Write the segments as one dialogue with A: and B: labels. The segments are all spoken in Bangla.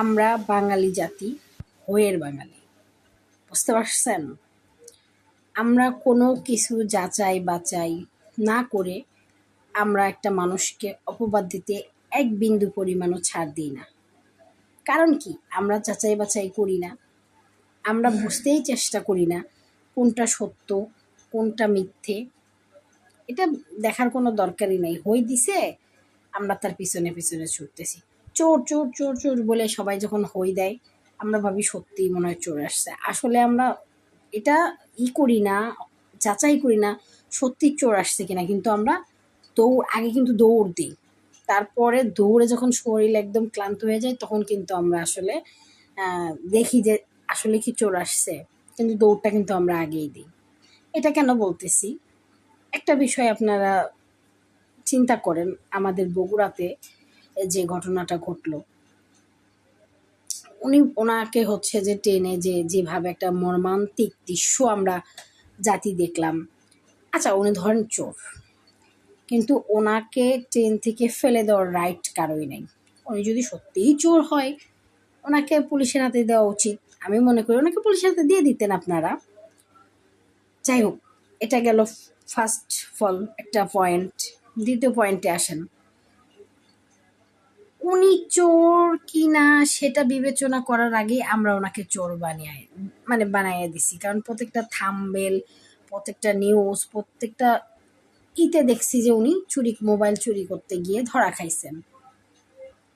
A: আমরা বাঙালি জাতি, হয়ের বাঙালি। বুঝতে পারছেন? আমরা কোনো কিছু যাচাই বাচাই না করে আমরা একটা মানুষকে অপবাদ দিতে এক বিন্দু পরিমাণও ছাড় দিই না। কারণ কি? আমরা যাচাই বাছাই করি না। আমরা বুঝতেই চেষ্টা করি না কোনটা সত্য, কোনটা মিথ্যে। এটা দেখার কোনো দরকারই নেই। হই দিছে, আমরা তার পিছনে পিছনে ছুটতেছি। চোর চোর চোর চোর বলে সবাই যখন হই দেয়, আমরা ভাবি সত্যি মনে হয় চোর আসছে। আসলে আমরা এটা ই করি না, যাচাই করি না সত্যি চোর আসছে কিনা। কিন্তু আমরা দৌড়, আগে কিন্তু দৌড় দিই। তারপরে দৌড়ে যখন শরীর একদম ক্লান্ত হয়ে যায়, তখন কিন্তু আমরা আসলে দেখি যে আসলে কি চোর আসছে। কিন্তু দৌড়টা কিন্তু আমরা আগেই দিই। এটা কেন বলতেছি? একটা বিষয় আপনারা চিন্তা করেন আমাদের বগুড়াতে যে ঘটনাটা ঘটলো। উনি ওনাকে হচ্ছে যে ট্রেনে যে যেভাবে একটা মর্মান্তিক দৃশ্য আমরা জাতি দেখলাম। আচ্ছা উনি ধরেন চোর। কিন্তু ওনাকে ট্রেন থেকে ফেলে দেওয়ার রাইট কারোই নেই। উনি যদি সত্যিই চোর হয়, ওনাকে পুলিশের হাতে দেওয়া উচিত। আমি মনে করি ওনাকে পুলিশের হাতে দিয়ে দিতেন আপনারা। যাই হোক, এটা গেল ফার্স্ট ফল একটা পয়েন্ট দ্বিতীয় পয়েন্টে আসেন। উনি চোর কি না সেটা বিবেচনা করার আগে আমরা ওনাকে চোর বানিয়ে মানে বানিয়ে দিছি। কারণ প্রত্যেকটা থাম্বেল, প্রত্যেকটা নিউজ প্রত্যেকটা ইতে দেখছি যে উনি চুরি মোবাইল চুরি করতে গিয়ে ধরা খাইছেন।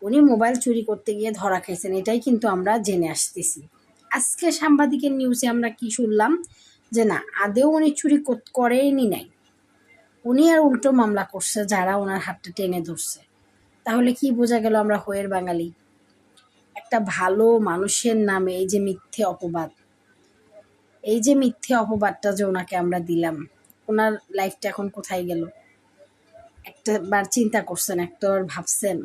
A: উনি মোবাইল চুরি করতে গিয়ে ধরা খাইছেন, এটাই কিন্তু আমরা জেনে আসতেছি। আজকে সাংবাদিকের নিউজে আমরা কি শুনলাম? যে না, আদেও উনি চুরি কর- করেনি নাই। উনি আর উল্টো মামলা করছে যারা ওনার হাতটা টেনে ধরছে। তাহলে কি বোঝা গেল আমরা হয়ের বাঙালি? একটা ভালো মানুষের নামে এই যে মিথ্যে অপবাদ। এই যে মিথ্যে অপবাদটা যে ওনাকে আমরা দিলাম, ওনার লাইফটা এখন কোথায় গেল? একটা বার চিন্তা করছেন একটা ভাবছেন,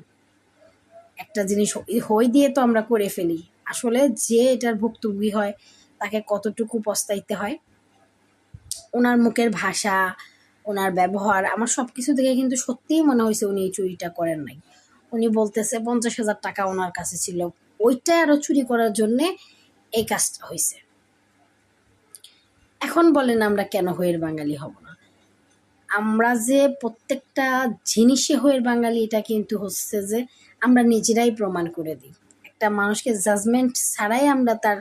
A: একটা জিনিস হই দিয়ে তো আমরা করে ফেলি। আসলে যে এটার ভুক্তভোগী হয়, তাকে কতটুকু পস্তাইতে হয়? ওনার মুখের ভাষা ওনার ব্যবহার, আমার সব কিছু থেকে কিন্তু সত্যিই মনে হয়েছে উনি এই চুরিটা করেন নাই। উনি বলতেছে পঞ্চাশ হাজার টাকা ওনার কাছে ছিল। ওইটা আরও চুরি করার জন্যে এই কাজটা হয়েছে। এখন বলেন আমরা কেন হয়ের বাঙালি হব না? আমরা যে প্রত্যেকটা জিনিসে হয়ের বাঙালি, এটা কিন্তু হচ্ছে যে আমরা নিজেরাই প্রমাণ করে দিই। একটা মানুষকে জাজমেন্ট ছাড়াই আমরা তার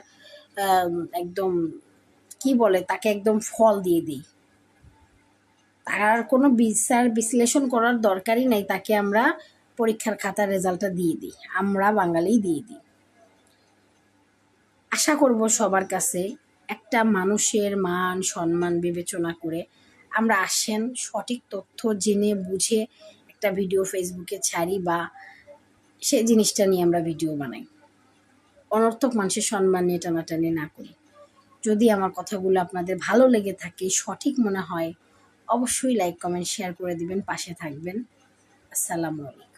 A: একদম, কি বলে, তাকে একদম ফল দিয়ে দিই। তার কোনো বিচার, বিশ্লেষণ করার দরকারই নাই, তাকে আমরা পরীক্ষার খাতার রেজাল্টটা দিয়ে দিই। আমরা বাঙালি দিয়ে দিই। আশা করব সবার কাছে একটা মানুষের মান, সম্মান বিবেচনা করে আমরা আসেন, সঠিক তথ্য জেনে, বুঝে একটা ভিডিও ফেসবুকে ছাড়ি বা সে জিনিসটা নিয়ে আমরা ভিডিও বানাই। অনর্থক মানুষের সম্মান নিয়ে টানাটানি না করি। যদি আমার কথাগুলো আপনাদের ভালো লেগে থাকে, সঠিক মনে হয় অবশ্যই লাইক কমেন্ট শেয়ার করে দিবেন পাশে থাকবেন। আসসালামু আলাইকুম।